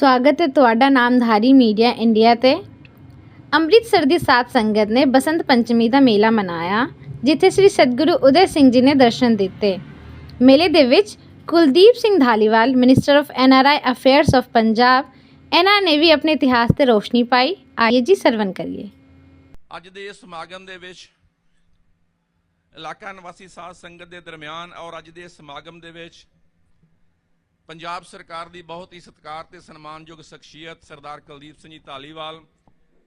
ਸਵਾਗਤ ਹੈ ਤੁਹਾਡਾ ਨਾਮਧਾਰੀ ਮੀਡੀਆ ਇੰਡੀਆ ਤੇ। ਅੰਮ੍ਰਿਤਸਰ ਦੀ ਸਾਧ ਸੰਗਤ ਨੇ ਬਸੰਤ ਪੰਚਮੀ ਦਾ ਮੇਲਾ ਮਨਾਇਆ, ਜਿੱਥੇ ਸ੍ਰੀ ਸਤਿਗੁਰੂ ਉਦੈ ਸਿੰਘ ਜੀ ਨੇ ਦਰਸ਼ਨ ਦਿੱਤੇ। ਮੇਲੇ ਦੇ ਵਿੱਚ Kuldeep Singh Dhaliwal minister of NRI affairs of Punjab ਇਹਨਾਂ ਨੇ ਵੀ ਆਪਣੇ ਇਤਿਹਾਸ ਤੇ ਰੋਸ਼ਨੀ ਪਾਈ। ਆइए ਜੀ ਸਰਵਨ ਕਰੀਏ। ਅੱਜ ਦੇ ਇਸ ਸਮਾਗਮ ਦੇ ਵਿੱਚ ਇਲਾਕਾ ਨਿਵਾਸੀ ਸਾਧ ਸੰਗਤ ਦੇ ਦਰਮਿਆਨ ਔਰ ਅੱਜ ਦੇ ਸਮਾਗਮ ਦੇ ਵਿੱਚ ਪੰਜਾਬ ਸਰਕਾਰ ਦੀ ਬਹੁਤ ਹੀ ਸਤਿਕਾਰ ਤੇ ਸਨਮਾਨਯੋਗ ਸ਼ਖਸੀਅਤ ਸਰਦਾਰ ਕੁਲਦੀਪ ਸਿੰਘ ਜੀ ਧਾਲੀਵਾਲ,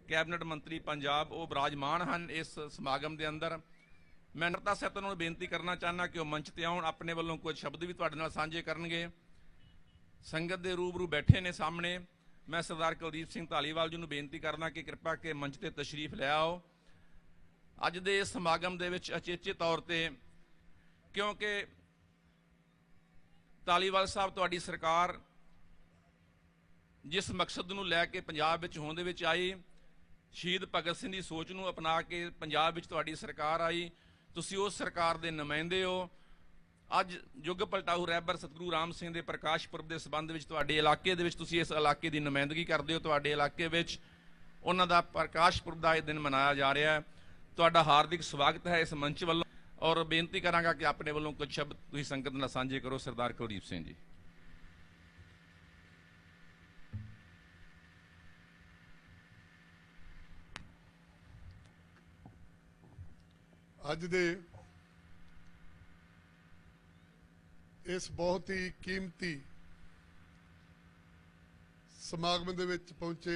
ਕੈਬਨਿਟ ਮੰਤਰੀ ਪੰਜਾਬ, ਉਹ ਬਿਰਾਜਮਾਨ ਹਨ ਇਸ ਸਮਾਗਮ ਦੇ ਅੰਦਰ। ਮੈਂ ਨਰਤਾ ਸਹਿਤ ਨੂੰ ਬੇਨਤੀ ਕਰਨਾ ਚਾਹੁੰਦਾ ਕਿ ਉਹ ਮੰਚ ਤੇ ਆਉਣ, ਆਪਣੇ ਵੱਲੋਂ ਕੁਝ ਸ਼ਬਦ ਵੀ ਤੁਹਾਡੇ ਨਾਲ ਸਾਂਝੇ ਕਰਨਗੇ। ਸੰਗਤ ਦੇ ਰੂਬਰੂ ਬੈਠੇ ਨੇ ਸਾਹਮਣੇ। ਮੈਂ ਸਰਦਾਰ ਕੁਲਦੀਪ ਸਿੰਘ ਧਾਲੀਵਾਲ ਜੀ ਨੂੰ ਬੇਨਤੀ ਕਰਨਾ ਕਿ ਕਿਰਪਾ ਕੇ ਮੰਚ ਤੇ ਤਸ਼ਰੀਫ ਲੈ ਆਓ। ਅੱਜ ਦੇ ਇਸ ਸਮਾਗਮ ਦੇ ਵਿੱਚ ਅਚੇਚੇ ਤੌਰ ਤੇ ਕਿਉਂਕਿ ਤਾਲੀਵਾਲ ਸਾਹਿਬ, ਤੁਹਾਡੀ ਸਰਕਾਰ ਜਿਸ ਮਕਸਦ ਨੂੰ ਲੈ ਕੇ ਪੰਜਾਬ ਵਿੱਚ ਹੋਂਦ ਦੇ ਵਿੱਚ ਆਈ, ਸ਼ਹੀਦ ਭਗਤ ਸਿੰਘ ਦੀ ਸੋਚ ਨੂੰ ਅਪਣਾ ਕੇ ਪੰਜਾਬ ਵਿੱਚ ਤੁਹਾਡੀ ਸਰਕਾਰ ਆਈ, ਤੁਸੀਂ ਉਸ ਸਰਕਾਰ ਦੇ ਨੁਮਾਇੰਦੇ ਹੋ। ਅੱਜ ਯੁੱਗ ਪਲਟਾਊ ਰਹਿਬਰ ਸਤਿਗੁਰੂ ਰਾਮ ਸਿੰਘ ਦੇ ਪ੍ਰਕਾਸ਼ ਪੁਰਬ ਦੇ ਸਬੰਧ ਵਿੱਚ ਤੁਹਾਡੇ ਇਲਾਕੇ ਦੇ ਵਿੱਚ ਤੁਸੀਂ ਇਸ ਇਲਾਕੇ ਦੀ ਨੁਮਾਇੰਦਗੀ ਕਰਦੇ ਹੋ। ਤੁਹਾਡੇ ਇਲਾਕੇ ਵਿੱਚ ਉਹਨਾਂ ਦਾ ਪ੍ਰਕਾਸ਼ ਪੁਰਬ ਦਾ ਇਹ ਦਿਨ ਮਨਾਇਆ ਜਾ ਰਿਹਾ ਹੈ। ਤੁਹਾਡਾ ਹਾਰਦਿਕ ਸਵਾਗਤ ਹੈ ਇਸ ਮੰਚ ਵੱਲੋਂ। ਔਰ ਬੇਨਤੀ ਕਰਾਂਗਾ ਕਿ ਆਪਣੇ ਵੱਲੋਂ ਕੁਝ ਸ਼ਬਦ ਤੁਸੀਂ ਸੰਗਤ ਨਾਲ ਸਾਂਝੇ ਕਰੋ, ਸਰਦਾਰ ਕੁਲਦੀਪ ਸਿੰਘ ਜੀ। ਅੱਜ ਦੇ ਇਸ ਬਹੁਤ ਹੀ ਕੀਮਤੀ ਸਮਾਗਮ ਦੇ ਵਿੱਚ ਪਹੁੰਚੇ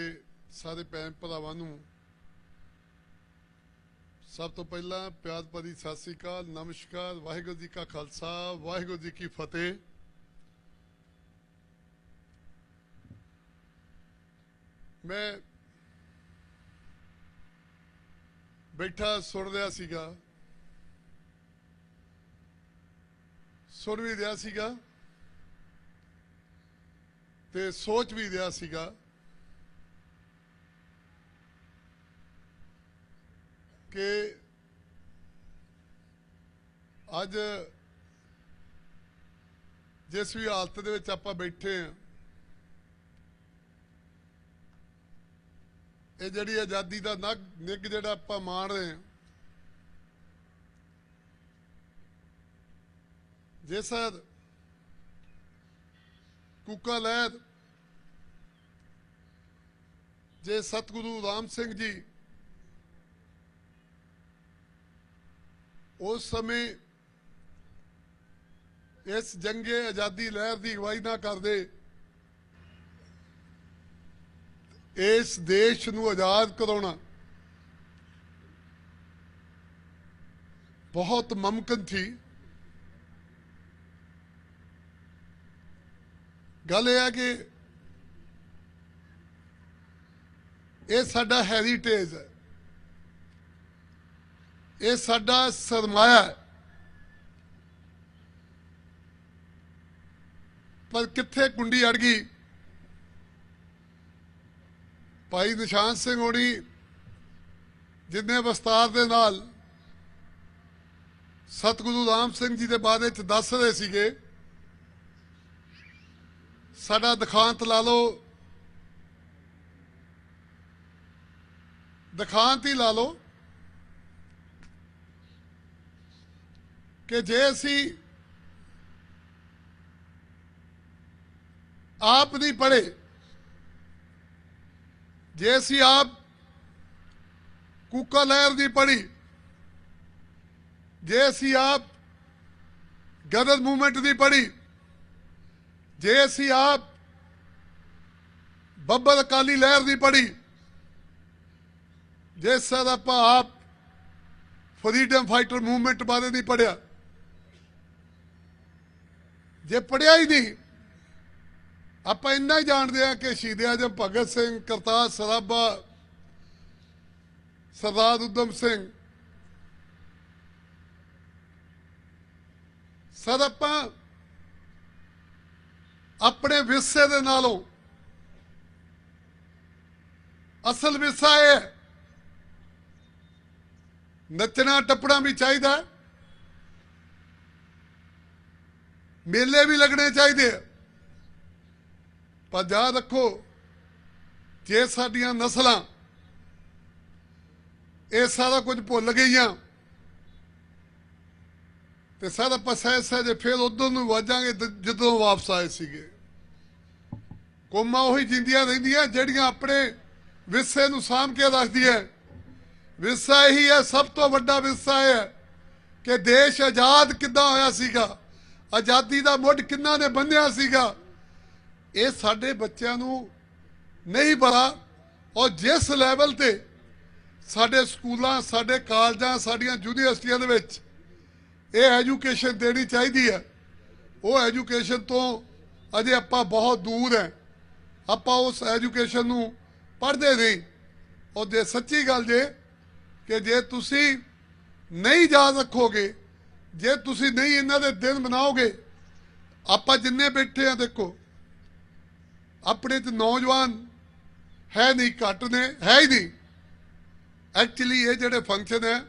ਸਾਰੇ ਭੈਣ ਭਰਾਵਾਂ ਨੂੰ ਸਭ ਤੋਂ ਪਹਿਲਾਂ ਪਿਆਰ ਭਰੀ ਸਤਿ ਸ੍ਰੀ ਅਕਾਲ ਨਮਸਕਾਰ ਵਾਹਿਗੁਰੂ ਜੀ ਕਾ ਖਾਲਸਾ ਵਾਹਿਗੁਰੂ ਜੀ ਕੀ ਫਤਿਹ ਮੈਂ ਬੈਠਾ ਸੁਣ ਰਿਹਾ ਸੀਗਾ ਸੁਣ ਵੀ ਰਿਹਾ ਸੀਗਾ ਤੇ ਸੋਚ ਵੀ ਰਿਹਾ ਸੀਗਾ ਕਿ ਅੱਜ ਜਿਸ ਵੀ ਹਾਲਤ ਦੇ ਵਿੱਚ ਆਪਾਂ ਬੈਠੇ ਆ ਇਹ ਜਿਹੜੀ ਆਜ਼ਾਦੀ ਦਾ ਨਗ, ਨਿੱਘ ਜਿਹੜਾ ਆਪਾਂ ਮਾਣ ਰਹੇ ਹਾਂ ਜੇ ਸਰ ਕੁੱਕਾ ਲਹਿਰ, ਜੇ ਸਤਿਗੁਰੂ ਰਾਮ ਸਿੰਘ ਜੀ ਉਸ ਸਮੇਂ ਇਸ ਜੰਗੇ ਆਜ਼ਾਦੀ ਲਹਿਰ ਦੀ ਅਗਵਾਈ ਨਾ ਕਰਦੇ, ਇਸ ਦੇਸ਼ ਨੂੰ ਆਜ਼ਾਦ ਕਰਾਉਣਾ ਬਹੁਤ ਮੁਮਕਿਨ ਸੀ। ਗੱਲ ਇਹ ਹੈ ਕਿ ਇਹ ਸਾਡਾ ਹੈਰੀਟੇਜ ਹੈ। ਇਹ ਸਾਡਾ ਸਰਮਾਇਆ ਹੈ। ਪਰ ਕਿੱਥੇ ਕੁੰਡੀ ਅੜ ਗਈ? ਭਾਈ ਨਿਸ਼ਾਨ ਸਿੰਘ ਹੋਣੀ ਜਿੰਨੇ ਵਿਸਤਾਰ ਦੇ ਨਾਲ ਸਤਿਗੁਰੂ ਰਾਮ ਸਿੰਘ ਜੀ ਦੇ ਬਾਰੇ ਚ ਦੱਸ ਰਹੇ ਸੀਗੇ, ਸਾਡਾ ਦਿਖਾਂਤ ਲਾ ਲਓ। ਦਿਖਾਂਤ ਹੀ ਲਾ ਲਓ। ਕਿ ਜੇ ਅਸੀਂ ਆਪ ਨਹੀਂ ਪੜ੍ਹੇ, ਜੇ ਅਸੀਂ ਆਪ ਕੁੱਕਾ ਲਹਿਰ ਦੀ ਪੜ੍ਹੀ, ਜੇ ਅਸੀਂ ਆਪ ਗਦਰ ਮੂਵਮੈਂਟ ਦੀ ਪੜ੍ਹੀ, ਜੇ ਅਸੀਂ ਆਪ ਬੱਬਰ ਅਕਾਲੀ ਲਹਿਰ ਦੀ ਪੜ੍ਹੀ, ਜੇ ਸਰ ਆਪਾਂ ਆਪ ਫਰੀडम ਫਾਈਟਰ ਮੂਵਮੈਂਟ ਬਾਰੇ ਨਹੀਂ ਪੜਿਆ ਜੇ ਪੜਿਆ ਹੀ ਨਹੀਂ, ਆਪਾਂ ਇੰਨਾ ਹੀ ਜਾਣਦੇ ਆ ਕਿ ਸ਼ਹੀਦ ਆਜਮ ਭਗਤ ਸਿੰਘ, ਕਰਤਾਰ ਸਰਾਭਾ, ਸਰਦਾਰ ਉਦਮ ਸਿੰਘ ਸਰ, ਆਪਾਂ ਆਪਣੇ ਵਿਰਸੇ ਦੇ ਨਾਲੋਂ ਅਸਲ ਵਿਰਸਾ ਇਹ ਹੈ ਨੱਚਣਾ ਟੱਪਣਾ ਵੀ ਚਾਹੀਦਾ ਹੈ। ਮੇਲੇ ਵੀ ਲੱਗਣੇ ਚਾਹੀਦੇ ਆ। ਪਰ ਯਾਦ ਰੱਖੋ, ਜੇ ਸਾਡੀਆਂ ਨਸਲਾਂ ਇਹ ਸਾਰਾ ਕੁਝ ਭੁੱਲ ਗਈਆਂ, ਤੇ ਸਾਰਾ ਪਸੈਸਾ ਜੇ ਫਿਰ ਉਦੋਂ ਨੂੰ ਵਾਜਾਂਗੇ ਜਦੋਂ ਵਾਪਸ ਆਏ ਸੀਗੇ। ਕੋਮਾ ਉਹੀ ਜਿੰਦੀਆਂ ਰਹਿੰਦੀਆਂ, ਜਿਹੜੀਆਂ ਆਪਣੇ ਵਿਰਸੇ ਨੂੰ ਸਾਂਭ ਕੇ ਰੱਖਦੀਆਂ। ਵਿਰਸਾ ਇਹੀ ਹੈ, ਸਭ ਤੋਂ ਵੱਡਾ ਵਿਰਸਾ ਹੈ ਕਿ ਦੇਸ਼ ਆਜ਼ਾਦ ਕਿੱਦਾਂ ਹੋਇਆ ਸੀਗਾ। ਆਜ਼ਾਦੀ ਦਾ ਮੁੱਢ ਕਿੰਨਾ ਨੇ ਬੰਨਿਆ ਸੀਗਾ? ਇਹ ਸਾਡੇ ਬੱਚਿਆਂ ਨੂੰ ਨਹੀਂ ਪਤਾ। ਔਰ ਜਿਸ ਲੈਵਲ ਤੇ ਸਾਡੇ ਸਕੂਲਾਂ, ਸਾਡੇ ਕਾਲਜਾਂ, ਸਾਡੀਆਂ ਯੂਨੀਵਰਸਿਟੀਆਂ ਦੇ ਵਿੱਚ ਇਹ ਐਜੂਕੇਸ਼ਨ ਦੇਣੀ ਚਾਹੀਦੀ ਹੈ, ਉਹ ਐਜੂਕੇਸ਼ਨ ਤੋਂ ਅਜੇ ਆਪਾਂ ਬਹੁਤ ਦੂਰ ਹੈ। ਆਪਾਂ ਉਸ ਐਜੂਕੇਸ਼ਨ ਨੂੰ ਪੜ੍ਹਦੇ ਨਹੀਂ। ਔਰ ਜੇ ਸੱਚੀ ਗੱਲ ਜੇ, ਕਿ ਜੇ ਤੁਸੀਂ ਨਹੀਂ ਯਾਦ ਰੱਖੋਗੇ ਜੇ ਤੁਸੀਂ ਨਹੀਂ ਇਹਨਾਂ ਦੇ ਦਿਨ ਮਨਾਓਗੇ, ਆਪਾਂ ਜਿੰਨੇ ਬੈਠੇ ਆ ਦੇਖੋ, ਆਪਣੇ ਤੇ ਨੌਜਵਾਨ ਹੈ ਨਹੀਂ, ਘੱਟ ਨੇ, ਹੈ ਹੀ ਨਹੀਂ। ਐਕਚੁਅਲੀ ਇਹ ਜਿਹੜੇ ਫੰਕਸ਼ਨ ਹੈ,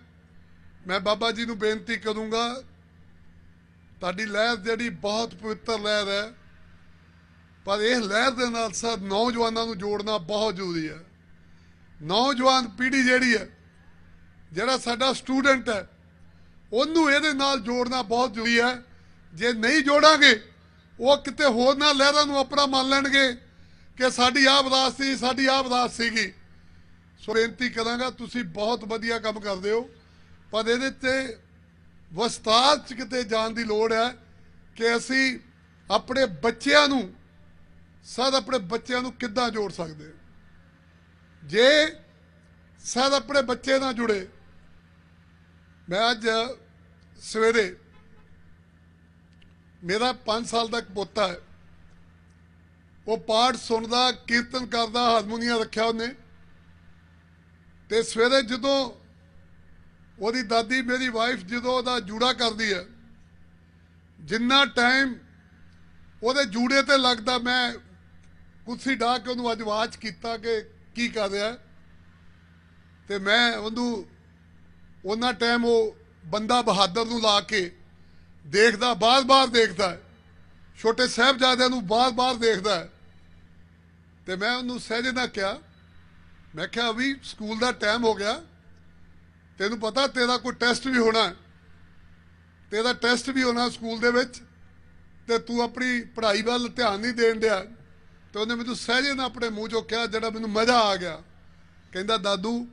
ਮੈਂ ਬਾਬਾ ਜੀ ਨੂੰ ਬੇਨਤੀ ਕਰੂੰਗਾ, ਤੁਹਾਡੀ ਲਹਿਰ ਜਿਹੜੀ ਬਹੁਤ ਪਵਿੱਤਰ ਲਹਿਰ ਹੈ, ਪਰ ਇਹ ਲਹਿਰ ਦੇ ਨਾਲ ਸਭ ਨੌਜਵਾਨਾਂ ਨੂੰ ਜੋੜਨਾ ਬਹੁਤ ਜ਼ਰੂਰੀ ਹੈ। ਨੌਜਵਾਨ ਪੀੜ੍ਹੀ ਜਿਹੜੀ ਹੈ, ਜਿਹੜਾ ਸਾਡਾ ਸਟੂਡੈਂਟ ਹੈ ਉਹਨੂੰ ਇਹਦੇ ਨਾਲ ਜੋੜਨਾ ਬਹੁਤ ਜ਼ਰੂਰੀ ਹੈ। ਜੇ ਨਹੀਂ ਜੋੜਾਂਗੇ, ਉਹ ਕਿਤੇ ਹੋਰ ਨਾ ਲਹਿਰਾਂ ਨੂੰ ਆਪਣਾ ਮੰਨ ਲੈਣਗੇ ਕਿ ਸਾਡੀ ਆਹ ਵਿਰਾਸਤ ਸੀ, ਸਾਡੀ ਆਹ ਵਿਰਾਸਤ ਸੀਗੀ। ਸੋ ਬੇਨਤੀ ਕਰਾਂਗਾ, ਤੁਸੀਂ ਬਹੁਤ ਵਧੀਆ ਕੰਮ ਕਰਦੇ ਹੋ। ਪਰ ਇਹਦੇ ਤੇ ਵਿਸਤਾਰ ਚ ਕਿਤੇ ਜਾਣ ਦੀ ਲੋੜ ਹੈ ਕਿ ਅਸੀਂ ਆਪਣੇ ਬੱਚਿਆਂ ਨੂੰ ਸਦ ਆਪਣੇ ਬੱਚਿਆਂ ਨੂੰ ਕਿੱਦਾਂ ਜੋੜ ਸਕਦੇ ਜੇ ਸਦ ਆਪਣੇ ਬੱਚੇ ਨਾਲ ਜੁੜੇ ਮੈਂ ਅੱਜ ਸਵੇਰੇ ਮੇਰਾ 5 ਸਾਲ ਦਾ ਪੋਤਾ ਹੈ ਉਹ ਪਾਠ ਸੁਣਦਾ, ਕੀਰਤਨ ਕਰਦਾ, ਹਾਰਮੋਨੀਆ ਰੱਖਿਆ ਉਹਨੇ ਤੇ ਸਵੇਰੇ ਜਦੋਂ ਉਹਦੀ ਦਾਦੀ ਮੇਰੀ ਵਾਈਫ ਜਦੋਂ ਉਹਦਾ ਜੂੜਾ ਕਰਦੀ ਹੈ, ਜਿੰਨਾ ਟਾਈਮ ਉਹਦੇ ਜੂੜੇ ਤੇ ਲੱਗਦਾ ਮੈਂ ਕੁਰਸੀ ਢਾ ਕੇ ਉਹਨੂੰ ਅੱਜ ਆਵਾਜ਼ ਕੀਤਾ ਕਿ ਕੀ ਕਰ ਰਿਹਾ ਹੈ। ਤੇ ਮੈਂ ਉਹਨੂੰ ਉਹਨਾਂ ਟਾਈਮ ਉਹ ਬੰਦਾ ਬਹਾਦਰ ਨੂੰ ਲਾ ਕੇ ਦੇਖਦਾ, ਬਾਰ-ਬਾਰ ਦੇਖਦਾ ਹੈ। ਛੋਟੇ ਸਾਹਿਬਜ਼ਾਦਿਆਂ ਨੂੰ ਬਾਰ-ਬਾਰ ਦੇਖਦਾ ਹੈ। ਤੇ ਮੈਂ ਉਹਨੂੰ ਸਹਿਜੇ ਨਾਲ ਕਿਹਾ, ਮੈਂ ਕਿਹਾ ਵੀ ਸਕੂਲ ਦਾ ਟਾਈਮ ਹੋ ਗਿਆ। ਤੈਨੂੰ ਪਤਾ ਤੇਰਾ ਕੋਈ ਟੈਸਟ ਵੀ ਹੋਣਾ ਤੇਰਾ ਟੈਸਟ ਵੀ ਹੋਣਾ ਸਕੂਲ ਦੇ ਵਿੱਚ। ਤੇ ਤੂੰ ਆਪਣੀ ਪੜ੍ਹਾਈ ਵੱਲ ਧਿਆਨ ਨਹੀਂ ਦੇਣ ਡਿਆ। ਤੇ ਉਹਨੇ ਮੈਨੂੰ ਸਹਿਜੇ ਨਾਲ ਆਪਣੇ ਮੂੰਹ ਚੋਂ ਕਿਹਾ, ਜਿਹੜਾ ਮੈਨੂੰ ਮਜ਼ਾ ਆ ਗਿਆ। ਕਹਿੰਦਾ, ਦਾਦੂ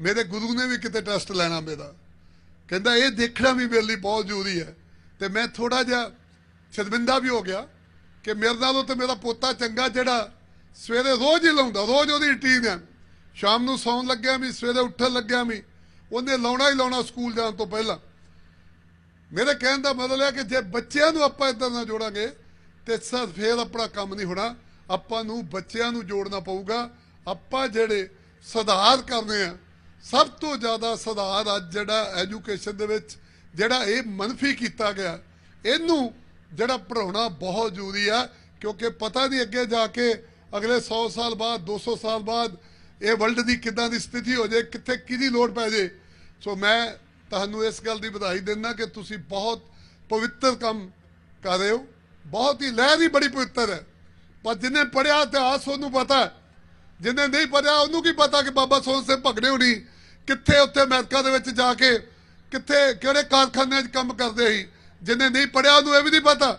ਮੇਰੇ ਗੁਰੂ ਨੇ ਵੀ ਕਿਤੇ ਟੈਸਟ ਲੈਣਾ ਮੇਰਾ। ਕਹਿੰਦਾ, ਇਹ ਦੇਖਣਾ ਵੀ ਮੇਰੇ ਲਈ ਬਹੁਤ ਜ਼ਰੂਰੀ ਹੈ। ਤੇ ਮੈਂ ਥੋੜਾ ਜਿਹਾ ਸ਼ਰਮਿੰਦਾ ਵੀ ਹੋ ਗਿਆ ਕਿ ਮੇਰੇ ਨਾਲੋਂ ਤੇ ਮੇਰਾ ਪੋਤਾ ਚੰਗਾ ਜਿਹੜਾ ਸਵੇਰੇ ਰੋਜ਼ ਹੀ ਲਾਉਂਦਾ, ਰੋਜ਼ ਉਹਦੀ ਰੁਟੀਨ ਹੈ। ਸ਼ਾਮ ਨੂੰ ਸੌਣ ਲੱਗਿਆ ਵੀ, ਸਵੇਰੇ ਉੱਠਣ ਲੱਗਿਆ ਵੀ, ਉਹਨੇ ਲਾਉਣਾ ਹੀ ਲਾਉਣਾ ਸਕੂਲ ਜਾਣ ਤੋਂ ਪਹਿਲਾਂ। ਮੇਰੇ ਕਹਿਣ ਦਾ ਮਤਲਬ ਹੈ ਕਿ ਜੇ ਬੱਚਿਆਂ ਨੂੰ ਆਪਾਂ ਇਦਾਂ ਨਾਲ ਜੋੜਾਂਗੇ, ਤੇ ਸਰ ਫੇਰ ਆਪਣਾ ਕੰਮ ਨਹੀਂ ਹੋਣਾ। ਆਪਾਂ ਨੂੰ ਬੱਚਿਆਂ ਨੂੰ ਜੋੜਨਾ ਪਊਗਾ। ਆਪਾਂ ਜਿਹੜੇ ਸੁਧਾਰ ਕਰਨੇ ਆ ਸਭ ਤੋਂ ਜ਼ਿਆਦਾ ਸੁਧਾਰ ਅੱਜ ਜਿਹੜਾ ਐਜੂਕੇਸ਼ਨ ਦੇ ਵਿੱਚ ਜਿਹੜਾ ਇਹ ਮਨਫੀ ਕੀਤਾ ਗਿਆ, ਇਹਨੂੰ ਜਿਹੜਾ ਪੜਾਉਣਾ ਬਹੁਤ ਜ਼ਰੂਰੀ ਆ, ਕਿਉਂਕਿ ਪਤਾ ਨਹੀਂ ਅੱਗੇ ਜਾ ਕੇ ਅਗਲੇ 100 ਸਾਲ ਬਾਅਦ 200 ਸਾਲ ਬਾਅਦ ਇਹ ਵਰਲਡ ਦੀ ਕਿੱਦਾਂ ਦੀ ਸਥਿਤੀ ਹੋ ਜਾਏ, ਕਿੱਥੇ ਕਿਹਦੀ ਲੋੜ ਪੈ ਜੇ ਸੋ ਮੈਂ ਤੁਹਾਨੂੰ ਇਸ ਗੱਲ ਦੀ ਵਧਾਈ ਦਿੰਦਾ ਕਿ ਤੁਸੀਂ ਬਹੁਤ ਪਵਿੱਤਰ ਕੰਮ ਕਰ ਰਹੇ ਹੋ। ਬਹੁਤ ਹੀ ਲਹਿਰ ਹੀ ਬੜੀ ਪਵਿੱਤਰ ਹੈ। ਪਰ ਜਿਹਨੇ ਪੜਿਆ ਇਤਿਹਾਸ, ਉਹਨੂੰ ਪਤਾ ਹੈ ਜਿਹਨੇ ਨਹੀਂ ਪੜਿਆ, ਉਹਨੂੰ ਕੀ ਪਤਾ ਕਿ ਬਾਬਾ ਸੋਹਣ ਸਿੰਘ ਭਗੜੇ ਹੋਣੀ ਕਿੱਥੇ ਉੱਥੇ ਅਮਰੀਕਾ ਦੇ ਵਿੱਚ ਜਾ ਕੇ ਕਿੱਥੇ, ਕਿਹੜੇ ਕਾਰਖਾਨਿਆਂ 'ਚ ਕੰਮ ਕਰਦੇ ਸੀ। ਜਿਹਨੇ ਨਹੀਂ ਪੜਿਆ, ਉਹਨੂੰ ਇਹ ਵੀ ਨਹੀਂ ਪਤਾ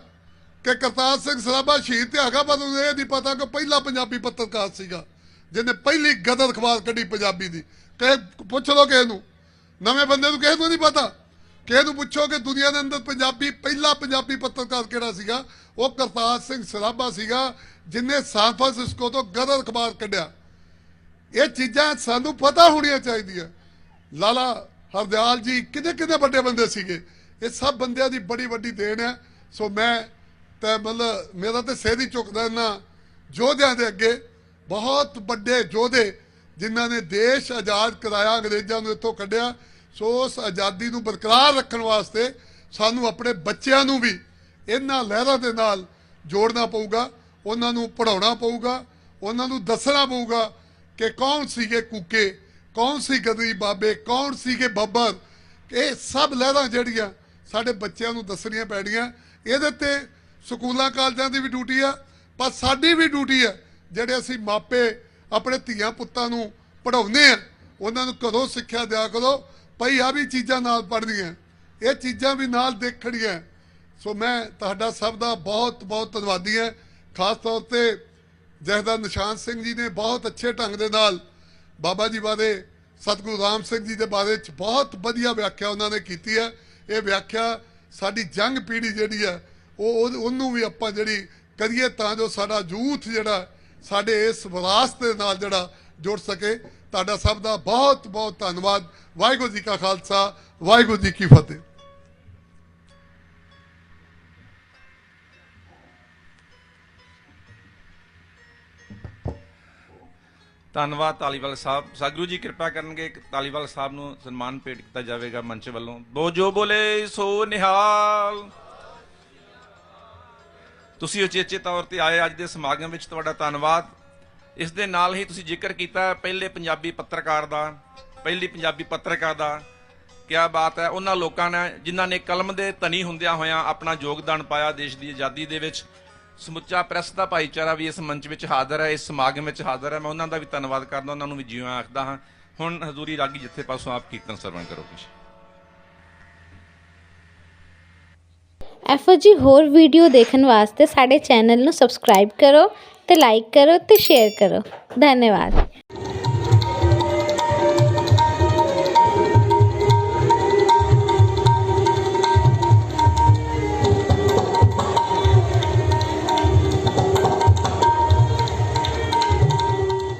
ਕਿ ਕਰਤਾਰ ਸਿੰਘ ਸਰਾਭਾ ਸ਼ਹੀਦ ਤੇ ਹੈਗਾ, ਪਰ ਉਹਨੂੰ ਇਹ ਨਹੀਂ ਪਤਾ ਕਿ ਪਹਿਲਾ ਪੰਜਾਬੀ ਪੱਤਰਕਾਰ ਸੀਗਾ, ਜਿਹਨੇ ਪਹਿਲੀ ਗਦਰ ਅਖਬਾਰ ਕੱਢੀ ਪੰਜਾਬੀ ਦੀ। ਕਹੇ, ਪੁੱਛ ਲਓ ਕਿਸੇ ਨੂੰ। ਨਵੇਂ ਬੰਦੇ ਨੂੰ ਕਿਸੇ ਨੂੰ ਨਹੀਂ ਪਤਾ। ਕਿਸੇ ਨੂੰ ਪੁੱਛੋ ਕਿ ਦੁਨੀਆ ਦੇ ਅੰਦਰ ਪੰਜਾਬੀ, ਪਹਿਲਾ ਪੰਜਾਬੀ ਪੱਤਰਕਾਰ ਕਿਹੜਾ ਸੀਗਾ? ਉਹ ਕਰਤਾਰ ਸਿੰਘ ਸਰਾਭਾ ਸੀਗਾ, ਜਿਨੇ ਸਾਨ ਫਰਾਂਸਿਸਕੋ ਤੋਂ ਗਦਰ ਅਖਬਾਰ ਕੱਢਿਆ। ਇਹ ਚੀਜ਼ਾਂ ਸਾਨੂੰ ਪਤਾ ਹੋਣੀਆਂ ਚਾਹੀਦੀਆਂ। ਲਾਲਾ ਹਰਦਿਆਲ ਜੀ, ਕਿੰਨੇ ਕਿੰਨੇ ਵੱਡੇ ਬੰਦੇ ਸੀਗੇ? ਇਹ ਸਭ ਬੰਦਿਆਂ ਦੀ ਬੜੀ ਵੱਡੀ ਦੇਣ ਹੈ। ਸੋ ਮੈਂ ਤੇ ਮਤਲਬ ਮੇਰਾ ਤੇ ਸਿਰ ਹੀ ਝੁਕਦਾ ਨਾ ਯੋਧਿਆਂ ਦੇ ਅੱਗੇ। ਬਹੁਤ ਵੱਡੇ ਯੋਧੇ ਜਿਨ੍ਹਾਂ ਨੇ ਦੇਸ਼ ਆਜ਼ਾਦ ਕਰਾਇਆ, ਅੰਗਰੇਜ਼ਾਂ ਨੂੰ ਇੱਥੋਂ ਕੱਢਿਆ। ਸੋ ਉਸ ਆਜ਼ਾਦੀ ਨੂੰ ਬਰਕਰਾਰ ਰੱਖਣ ਵਾਸਤੇ ਸਾਨੂੰ ਆਪਣੇ ਬੱਚਿਆਂ ਨੂੰ ਵੀ ਇਹਨਾਂ ਲਹਿਰਾਂ ਦੇ ਨਾਲ ਜੋੜਨਾ ਪਊਗਾ, ਉਹਨਾਂ ਨੂੰ ਪੜਾਉਣਾ ਪਊਗਾ, ਉਹਨਾਂ ਨੂੰ ਦੱਸਣਾ ਪਊਗਾ ਕਿ ਕੌਣ ਸੀਗੇ ਕੂਕੇ, ਕੌਣ ਸੀ ਗਦਰੀ ਬਾਬੇ, ਕੌਣ ਸੀਗੇ ਬੱਬਰ। ਇਹ ਸਭ ਲਹਿਰਾਂ ਜਿਹੜੀਆਂ ਸਾਡੇ ਬੱਚਿਆਂ ਨੂੰ ਦੱਸਣੀਆਂ ਪੈਣੀਆਂ। ਇਹਦੇ ਤੇ ਸਕੂਲਾਂ ਕਾਲਜਾਂ ਦੀ ਵੀ ਡਿਊਟੀ ਆ, ਪਰ ਸਾਡੀ ਵੀ ਡਿਊਟੀ ਹੈ ਜਿਹੜੇ ਅਸੀਂ ਮਾਪੇ ਆਪਣੇ ਧੀਆਂ ਪੁੱਤਾਂ ਨੂੰ ਪੜਾਉਂਦੇ ਆ, ਉਹਨਾਂ ਨੂੰ ਕਦੋਂ ਸਿੱਖਿਆ ਦਿਆ ਕਰੋ। ਭਈ ਆ ਵੀ ਚੀਜ਼ਾਂ ਨਾਲ ਪੜ੍ਹਨੀਆਂ ਇਹ ਚੀਜ਼ਾਂ ਵੀ ਨਾਲ ਦੇਖਣੀਆਂ ਸੋ ਮੈਂ ਤੁਹਾਡਾ ਸਭ ਦਾ ਬਹੁਤ ਬਹੁਤ ਧੰਨਵਾਦੀ ਹਾਂ। ਖਾਸ ਤੌਰ ਤੇ ਜਹਦਾ ਨਿਸ਼ਾਨ ਸਿੰਘ ਜੀ ਨੇ ਬਹੁਤ ਅੱਛੇ ਢੰਗ ਦੇ ਨਾਲ ਬਾਬਾ ਜੀ ਬਾਰੇ, ਸਤਿਗੁਰੂ ਰਾਮ ਸਿੰਘ ਜੀ ਦੇ ਬਾਰੇ ਚ ਬਹੁਤ ਵਧੀਆ ਵਿਆਖਿਆ ਉਹਨਾਂ ਨੇ ਕੀਤੀ ਹੈ। ਇਹ ਵਿਆਖਿਆ ਸਾਡੀ ਜੰਗ ਪੀੜ੍ਹੀ ਜਿਹੜੀ ਹੈ, ਉਹ ਉਹ- ਉਹਨੂੰ ਵੀ ਆਪਾਂ ਜਿਹੜੀ ਕਰੀਏ ਤਾਂ ਜੋ ਸਾਡਾ ਯੂਥ ਜਿਹੜਾ ਸਾਡੇ ਇਸ ਵਿਰਾਸਤ ਦੇ ਨਾਲ ਜਿਹੜਾ ਜੁੜ ਸਕੇ। ਤੁਹਾਡਾ ਸਭ ਦਾ ਬਹੁਤ ਬਹੁਤ ਧੰਨਵਾਦ। ਵਾਹਿਗੁਰੂ ਜੀ ਕਾ ਖਾਲਸਾ, ਵਾਹਿਗੁਰੂ ਜੀ ਕੀ ਫਤਿਹ। ਧੰਨਵਾਦ ਤਾਲੀਵਾਲ ਸਾਹਿਬ। ਸਤਿਗੁਰੂ ਜੀ, ਕਿਰਪਾ ਕਰਨਗੇ ਤਾਲੀਵਾਲ ਸਾਹਿਬ ਨੂੰ ਸਨਮਾਨ ਭੇਟ ਕੀਤਾ ਜਾਵੇਗਾ ਮੰਚ ਵੱਲੋਂ। ਬੋ ਜੋ ਬੋਲੇ, ਸੋ ਨਿਹਾਲ। ਤੁਸੀਂ ਉਚੇਚੇ ਤੌਰ ਤੇ ਆਏ ਅੱਜ ਦੇ ਸਮਾਗਮ ਵਿੱਚ, ਤੁਹਾਡਾ ਧੰਨਵਾਦ। ਇਸ ਦੇ ਨਾਲ ਹੀ ਤੁਸੀਂ ਜ਼ਿਕਰ ਕੀਤਾ ਪਹਿਲੇ ਪੰਜਾਬੀ ਪੱਤਰਕਾਰ ਦਾ, ਪਹਿਲੀ ਪੰਜਾਬੀ ਪੱਤਰਕਾਰ ਦਾ। ਕਿਆ ਬਾਤ ਹੈ, ਉਹਨਾਂ ਲੋਕਾਂ ਨੇ, ਜਿਨ੍ਹਾਂ ਨੇ ਕਲਮ ਦੇ ਧਨੀ ਹੁੰਦਿਆਂ ਹੋਇਆਂ ਆਪਣਾ ਯੋਗਦਾਨ ਪਾਇਆ ਦੇਸ਼ ਦੀ ਆਜ਼ਾਦੀ ਦੇ ਵਿੱਚ। ਸਮੁੱਚਾ ਪ੍ਰੈਸ ਦਾ ਭਾਈਚਾਰਾ ਵੀ ਇਸ ਮੰਚ ਵਿੱਚ ਹਾਜ਼ਰ ਹੈ, ਇਸ ਸਮਾਗਮ ਵਿੱਚ ਹਾਜ਼ਰ ਹੈ। ਮੈਂ ਉਹਨਾਂ ਦਾ ਵੀ ਧੰਨਵਾਦ ਕਰਦਾ, ਉਹਨਾਂ ਨੂੰ ਵੀ ਜਿਉਂ ਆਖਦਾ ਹਾਂ। ਹੁਣ ਹਜ਼ੂਰੀ ਰਾਗੀ ਜਿੱਥੇ ਪਾਸੋਂ ਆਪ ਕੀਰਤਨ ਸਰਵਣ ਕਰੋਗੇ ਇਹੋ ਹੋਰ ਵੀਡੀਓ ਦੇਖਣ ਵਾਸਤੇ ਸਾਡੇ ਚੈਨਲ ਨੂੰ ਸਬਸਕ੍ਰਾਈਬ ਕਰੋ। ਤੇ ਲਾਈਕ ਕਰੋ ਤੇ ਸ਼ੇਅਰ ਕਰੋ। ਧੰਨਵਾਦ।